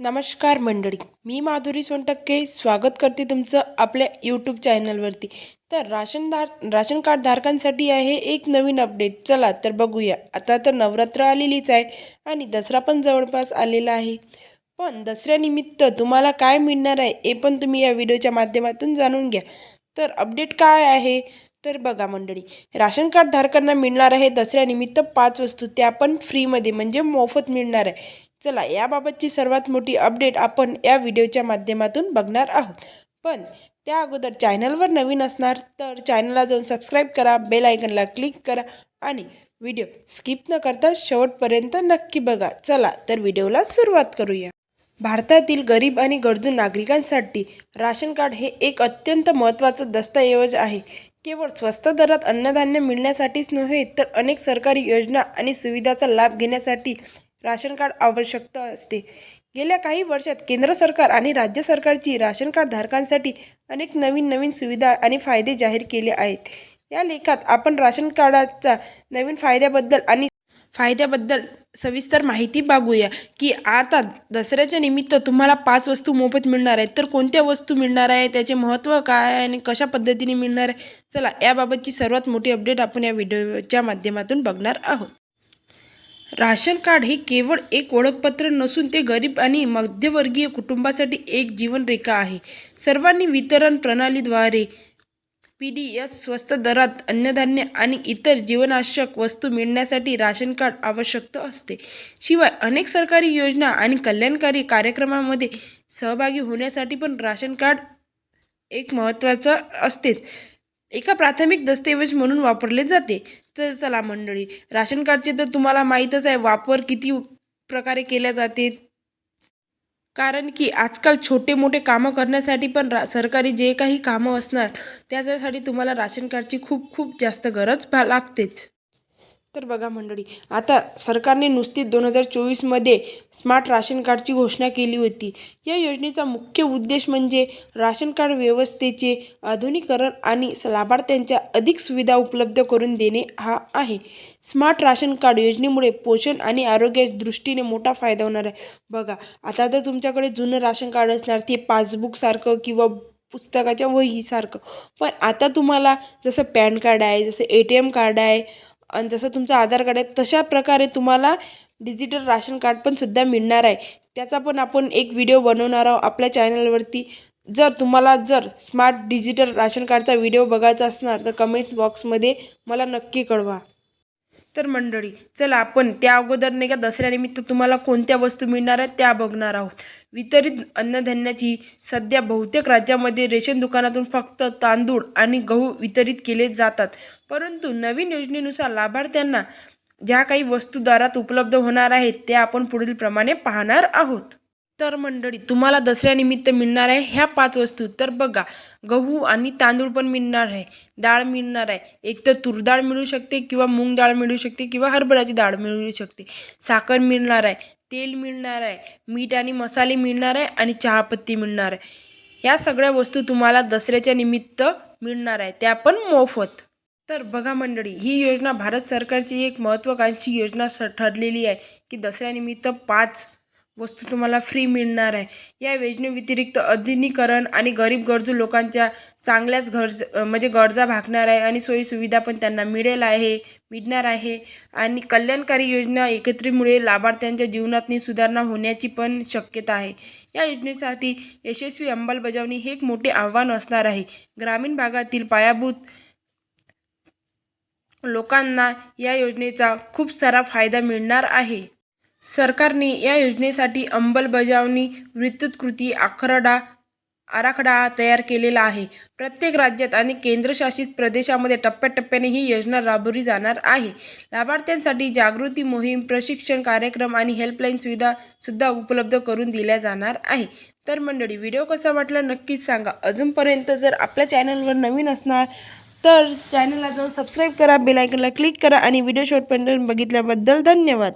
नमस्कार मंडळी मी माधुरी सोनटक्के स्वागत करते तुमचं आपल्या यूट्यूब चॅनलवरती तर राशनदार राशन कार्ड धारकांसाठी आहे एक नवीन अपडेट चला तर बघूया. आता तर नवरात्र आलेलीच आहे आणि दसरा पण जवळपास आलेला आहे. पण दसऱ्यानिमित्त तुम्हाला काय मिळणार आहे हे पण तुम्ही या व्हिडिओच्या माध्यमातून जाणून घ्या. तर अपडेट काय आहे? तर बघा मंडळी राशन कार्ड धारकांना मिळणार आहे दसऱ्यानिमित्त पाच वस्तू त्या पण फ्रीमध्ये म्हणजे मोफत मिळणार आहे. चला याबाबतची सर्वात मोठी अपडेट आपण या व्हिडिओच्या माध्यमातून बघणार आहोत. पण त्या अगोदर चॅनलवर नवीन असणार तर चॅनलला जाऊन सबस्क्राईब करा बेल आयकनला क्लिक करा आणि व्हिडिओ स्किप न करता शेवटपर्यंत नक्की बघा. चला तर व्हिडिओला सुरुवात करूया. भारतातील गरीब आणि गरजू नागरिकांसाठी राशन कार्ड हे एक अत्यंत महत्त्वाचं दस्तऐवज आहे. केवळ स्वस्त दरात अन्नधान्य मिळण्यासाठीच नव्हे तर अनेक सरकारी योजना आणि सुविधांचा लाभ घेण्यासाठी राशन कार्ड आवश्यकता असते. गेल्या काही वर्षात केंद्र सरकार आणि राज्य सरकारची राशन कार्ड धारकांसाठी अनेक नवीन नवीन सुविधा आणि फायदे जाहीर केले आहेत. या लेखात आपण राशन कार्डाचा नवीन फायद्याबद्दल आणि फायद्याबद्दल सविस्तर माहिती बघूया की आता दसऱ्याच्या निमित्त तुम्हाला पाच वस्तू मोफत मिळणार आहेत. तर कोणत्या वस्तू मिळणार आहे त्याचे महत्त्व काय आहे आणि कशा पद्धतीने मिळणार आहे? चला याबाबतची सर्वात मोठी अपडेट आपण या व्हिडिओच्या माध्यमातून बघणार आहोत. राशन कार्ड हे केवळ एक ओळखपत्र नसून ते गरीब आणि मध्यवर्गीय कुटुंबासाठी एक जीवनरेखा आहे. सर्वांनी वितरण प्रणालीद्वारे पी डी स्वस्त दरात अन्नधान्य आणि इतर जीवनावश्यक वस्तू मिळण्यासाठी राशन कार्ड आवश्यक असते. शिवाय अनेक सरकारी योजना आणि कल्याणकारी कार्यक्रमांमध्ये सहभागी होण्यासाठी पण राशन कार्ड एक महत्त्वाचं असतेच. एका प्राथमिक दस्तऐवज म्हणून वापरले जाते. तर चला मंडळी राशन कार्डचे तर तुम्हाला माहीतच आहे वापर किती प्रकारे केल्या जाते? कारण की आजकाल छोटे मोठे कामं करण्यासाठी पण रा सरकारी जे काही कामं असणार त्याच्यासाठी तुम्हाला राशन कार्डची खूप खूप जास्त गरज भा लागतेच. तर बघा मंडळी आता सरकारने नुसतीच दोन हजार चोवीसमध्ये स्मार्ट राशन कार्डची घोषणा केली होती. या योजनेचा मुख्य उद्देश म्हणजे राशन कार्ड व्यवस्थेचे आधुनिकरण आणि लाभार्थ्यांच्या अधिक सुविधा उपलब्ध करून देणे हा आहे. स्मार्ट राशन कार्ड योजनेमुळे पोषण आणि आरोग्याच्या दृष्टीने मोठा फायदा होणार आहे. बघा आता तर तुमच्याकडे जुनं राशन कार्ड असणार ते पासबुकसारखं किंवा पुस्तकाच्या वहीसारखं. पण आता तुम्हाला जसं पॅन कार्ड आहे जसं ए टी एम कार्ड आहे आणि जसं तुमचं आधार कार्ड आहे तशा प्रकारे तुम्हाला डिजिटल राशन कार्ड पण सुद्धा मिळणार आहे. त्याचा पण आपण एक व्हिडिओ बनवणार आहोत आपल्या चॅनलवरती जर तुम्हाला जर स्मार्ट डिजिटल राशन कार्डचा व्हिडिओ बघायचा असणार तर कमेंट बॉक्समध्ये मला नक्की कळवा. तर मंडळी चला आपण त्या अगोदर नाही का दसऱ्यानिमित्त तुम्हाला कोणत्या वस्तू मिळणार आहेत त्या बघणार आहोत. वितरित अन्नधान्याची सध्या बहुतेक राज्यामध्ये रेशन दुकानातून फक्त तांदूळ आणि गहू वितरित केले जातात. परंतु नवीन योजनेनुसार लाभार्थ्यांना ज्या काही वस्तू दरात उपलब्ध होणार आहेत त्या आपण पुढील प्रमाणे पाहणार आहोत. तर मंडळी तुम्हाला दसऱ्यानिमित्त मिळणार आहे ह्या पाच वस्तू. तर बघा गहू आणि तांदूळ पण मिळणार आहे डाळ मिळणार आहे. एक तर तूर डाळ मिळू शकते किंवा मूग डाळ मिळू शकते किंवा हरभऱ्याची डाळ मिळू शकते. साखर मिळणार आहे तेल मिळणार आहे मीठ आणि मसाले मिळणार आहे आणि चहापत्ती मिळणार आहे. या सगळ्या वस्तू तुम्हाला दसऱ्याच्या निमित्त मिळणार आहे. त्या पण मोफत. तर बघा मंडळी ही योजना भारत सरकारची एक महत्त्वाकांक्षी योजना स ठरलेली आहे की दसऱ्यानिमित्त पाच वस्तू तुम्हाला फ्री मिळणार आहे. या योजनेव्यतिरिक्त आधुनिकरण आणि गरीब गरजू लोकांच्या चांगल्याच गरज म्हणजे गरजा भागणार आहे आणि सोयीसुविधा पण त्यांना मिळेल आहे मिळणार आहे. आणि कल्याणकारी योजना एकत्रितमुळे लाभार्थ्यांच्या जीवनातनी सुधारणा होण्याची पण शक्यता आहे. या योजनेसाठी यशस्वी अंमलबजावणी हे एक मोठे आव्हान असणार आहे. ग्रामीण भागातील पायाभूत लोकांना या योजनेचा खूप सारा फायदा मिळणार आहे. सरकारने या योजनेसाठी अंमलबजावणी विस्तृत कृती आराखडा आराखडा तयार केलेला आहे. प्रत्येक राज्यात आणि केंद्रशासित प्रदेशामध्ये टप्प्याटप्प्याने ही योजना राबवली जाणार आहे. लाभार्थ्यांसाठी जागृती मोहीम प्रशिक्षण कार्यक्रम आणि हेल्पलाईन सुविधा सुद्धा उपलब्ध करून दिल्या जाणार आहे. तर मंडळी व्हिडिओ कसा वाटला नक्कीच सांगा. अजूनपर्यंत जर आपल्या चॅनलवर नवीन असणार तर चॅनलला जाऊन सबस्क्राईब करा बेलायकनला क्लिक करा आणि व्हिडिओ शॉर्टपर्यंत बघितल्याबद्दल धन्यवाद.